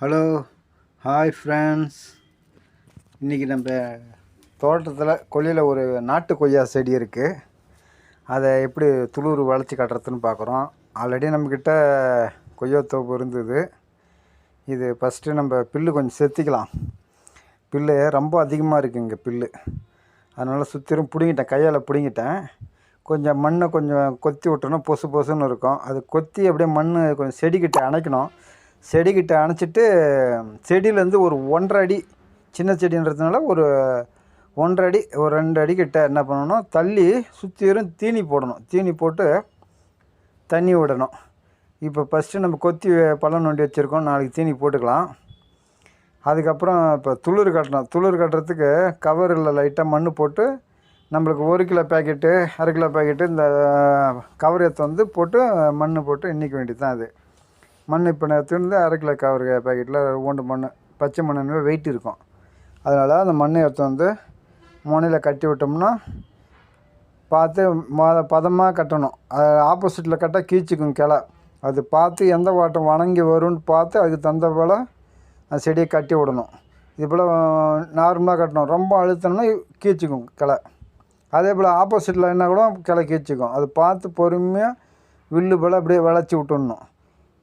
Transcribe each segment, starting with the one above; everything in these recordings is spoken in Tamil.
ஹலோ ஹாய் ஃப்ரெண்ட்ஸ் இன்றைக்கி நம்ம தோட்டத்தில் கொல்லையில் ஒரு நாட்டு கொய்யா செடி இருக்குது அதை எப்படி துளுர் வளர்ச்சி கட்டுறதுன்னு பார்க்குறோம் ஆல்ரெடி நம்மக்கிட்ட கொய்யா தோப்பு இருந்தது. இது ஃபஸ்ட்டு நம்ம பில்லு கொஞ்சம் செத்திக்கலாம். பில்லு ரொம்ப அதிகமாக இருக்குது இங்கே பில்லு. அதனால் சுற்றிலும் பிடுங்கிட்டேன் கையால் பிடுங்கிட்டேன். கொஞ்சம் மண்ணை கொஞ்சம் கொத்தி விட்டோன்னா பொசு பொசுன்னு இருக்கும். அது கொத்தி அப்படியே மண் கொஞ்சம் செடிக்கிட்ட அணைக்கணும். செடிக்கிட்ட அணைச்சிட்டு செடியிலேருந்து ஒரு ஒன்றரை அடி சின்ன செடின்றதுனால ஒரு ஒன்றரை அடி ஒரு ரெண்டு அடி கிட்ட என்ன பண்ணணும் தள்ளி சுற்றியும் தீனி போடணும். தீனி போட்டு தண்ணி விடணும். இப்போ ஃபஸ்ட்டு நம்ம கொத்தி பழம் நோண்டி வச்சுருக்கோம். நாளைக்கு தீனி போட்டுக்கலாம். அதுக்கப்புறம் இப்போ துளிர் கட்டணும். துளிர் கட்டுறதுக்கு கவரில் லைட்டாக மண் போட்டு நம்மளுக்கு ஒரு கிலோ பேக்கெட்டு அரை கிலோ பேக்கெட்டு இந்த கவர் எடுத்து வந்து போட்டு மண் போட்டு எண்ணிக்க வேண்டியது தான் அது. மண் இப்போ நான் எடுத்துருந்து அரை கிலோ கவர் பாக்கெட்டில் ஓண்டு மண் பச்சை மண்ணுன்னு வெயிட் இருக்கும். அதனால் அந்த மண்ணை எடுத்து வந்து முனையில் கட்டி விட்டோம்னா பார்த்து மொத பதமாக கட்டணும். அது ஆப்போசிட்டில் கட்டால் கீச்சுக்கும் கிளை. அது பார்த்து எந்த வாட்டம் வணங்கி வரும்னு பார்த்து அதுக்கு தகுந்த போல் அந்த செடியை கட்டி விடணும். இது போல் நார்மலாக கட்டணும். ரொம்ப அழுத்தணும்னா கீச்சுக்கும் கிளை. அதே போல் ஆப்போசிட்டில் என்ன கூட கிளை கீச்சுக்கும். அது பார்த்து பொறுமையாக வில்லு போல் அப்படியே விளைச்சி விட்டுடணும்.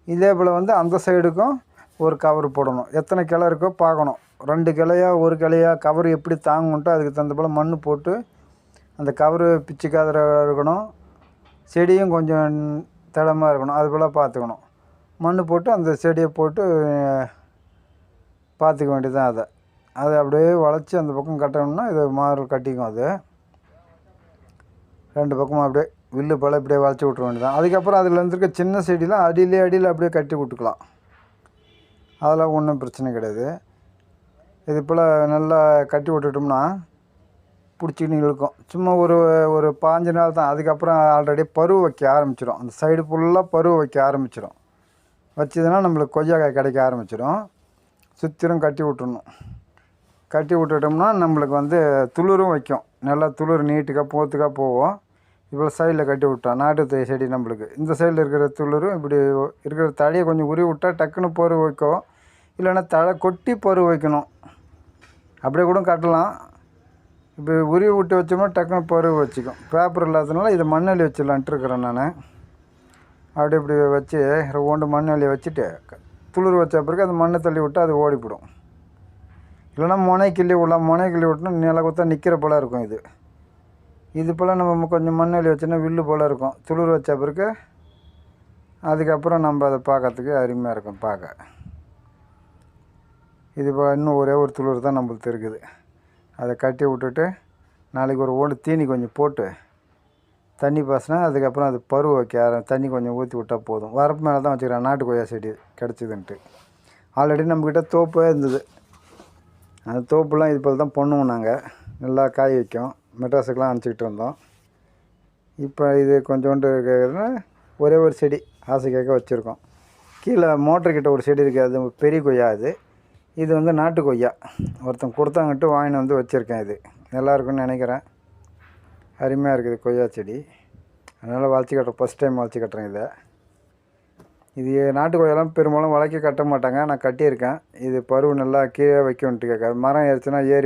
இதே போல் வந்து அந்த சைடுக்கும் ஒரு கவர் போடணும். எத்தனை கிளை இருக்கோ பார்க்கணும். ரெண்டு கிளையா ஒரு கிளையா கவர் எப்படி தாங்கும்ட்டோ அதுக்கு தகுந்த போல் மண் போட்டு அந்த கவரு பிச்சுக்காத இருக்கணும். செடியும் கொஞ்சம் திடமாக இருக்கணும். அது போல் பார்த்துக்கணும். மண் போட்டு அந்த செடியை போட்டு பார்த்துக்க வேண்டியது தான் அதை. அதை அப்படியே வளைச்சி அந்த பக்கம் கட்டணும்னா இது மாறு கட்டிக்கும் அது. ரெண்டு பக்கமும் அப்படியே வில்லு போல் இப்படியே வளைச்சி விட்ற வேண்டியதான் அதுக்கப்புறம் அதில் இருந்திருக்க சின்ன செடிலாம் அடியிலே அடியில் அப்படியே கட்டி விட்டுக்கலாம். அதெல்லாம் ஒன்றும் பிரச்சனை கிடையாது. இது போல் நல்லா கட்டி விட்டுட்டோம்னா பிடிச்சிக்கின்னு இழுக்கும். சும்மா ஒரு ஒரு பாஞ்சு நாள் தான். அதுக்கப்புறம் ஆல்ரெடி பருவ வைக்க ஆரம்பிச்சிடும் அந்த சைடு ஃபுல்லாக பருவ வைக்க ஆரம்பிச்சிடும் வச்சதுன்னா நம்மளுக்கு கொய்யாக்காய் கிடைக்க ஆரம்பிச்சிடும் சுற்றிலும் கட்டி விட்டுணும் கட்டி விட்டுட்டோம்னா நம்மளுக்கு வந்து துளிரும் வைக்கும். நல்லா துளிர் நீட்டுக்காக போத்துக்காக போகும். இவ்வளோ சைடில் கட்டி விட்டோம் நாட்டு செடி நம்மளுக்கு. இந்த சைடில் இருக்கிற துளிரும் இப்படி இருக்கிற தழையை கொஞ்சம் உருவி விட்டால் டக்குன்னு பருவ வைக்கும். இல்லைன்னா தழை கொட்டி பருவ வைக்கணும். அப்படியே கூட கட்டலாம். இப்போ உருவி விட்டு வச்சோம்னா டக்குன்னு பருவ வச்சுக்கும். பேப்பர் இல்லாததுனால இதை மண்ணள்ளி வச்சிடலான்ட்டு இருக்கிறேன் நான். அப்படி இப்படி வச்சு ஓண்டு மண்ணள்ளி வச்சுட்டு துளிர் வச்ச பிறகு அந்த மண்ணை தள்ளி விட்டு அது ஓடிப்பிடும். இல்லைன்னா முனை கிள்ளி விடலாம். முனை கிள்ளி விட்டோம்னா நில குத்தா நிற்கிற போல இருக்கும் இது. இது போல் நம்ம கொஞ்சம் மண்ணெளி வச்சோன்னா வில்லு போல் இருக்கும். துளிர் வச்ச பிறகு அதுக்கப்புறம் நம்ம அதை பார்க்கறதுக்கு அருமையாக இருக்கும் பார்க்க. இது இப்போ இன்னும் ஒரே ஒரு துளிர் தான் நம்மளுக்கு இருக்குது. அதை கட்டி விட்டுட்டு நாளைக்கு ஒரு ஓடு தீனி கொஞ்சம் போட்டு தண்ணி பாசினா அதுக்கப்புறம் அது பருவ வைக்க தண்ணி கொஞ்சம் ஊற்றி விட்டால் போதும். வரப்பு மேலே தான் வச்சுக்கிறேன். நாட்டு கொய்யா செடி கிடச்சிதுன்ட்டு. ஆல்ரெடி நம்மக்கிட்ட தோப்பே இருந்தது. அந்த தோப்புலாம் இது போல் தான் பண்ணுவோம் நாங்கள் நல்லா காய் வைக்கும். மெட்ராஸுக்கெலாம் அனுப்பிச்சிக்கிட்டு இருந்தோம். இப்போ இது கொஞ்சோண்டு இருக்கிறதுனா ஒரே ஒரு செடி ஆசை கேட்க வச்சுருக்கோம். கீழே மோட்டர்கிட்ட ஒரு செடி இருக்குது அது பெரிய கொய்யா அது. இது வந்து நாட்டு கொய்யா. ஒருத்தன் கொடுத்தாங்கட்டு வாங்கின்னு வந்து வச்சுருக்கேன் இது. நல்லாயிருக்குன்னு நினைக்கிறேன். அருமையாக இருக்குது கொய்யா செடி. அதனால் வளர்ச்சி கட்டுறேன் ஃபஸ்ட் டைம் வளர்ச்சி கட்டுறேன் இதை. இது நாட்டு கொய்யாலாம் பெரும்பாலும் வளைக்க கட்ட மாட்டாங்க. நான் கட்டியிருக்கேன். இது பருவ நல்லா கீழே வைக்கணுன்ட்டு கேட்க மரம் ஏறிச்சுன்னா ஏறி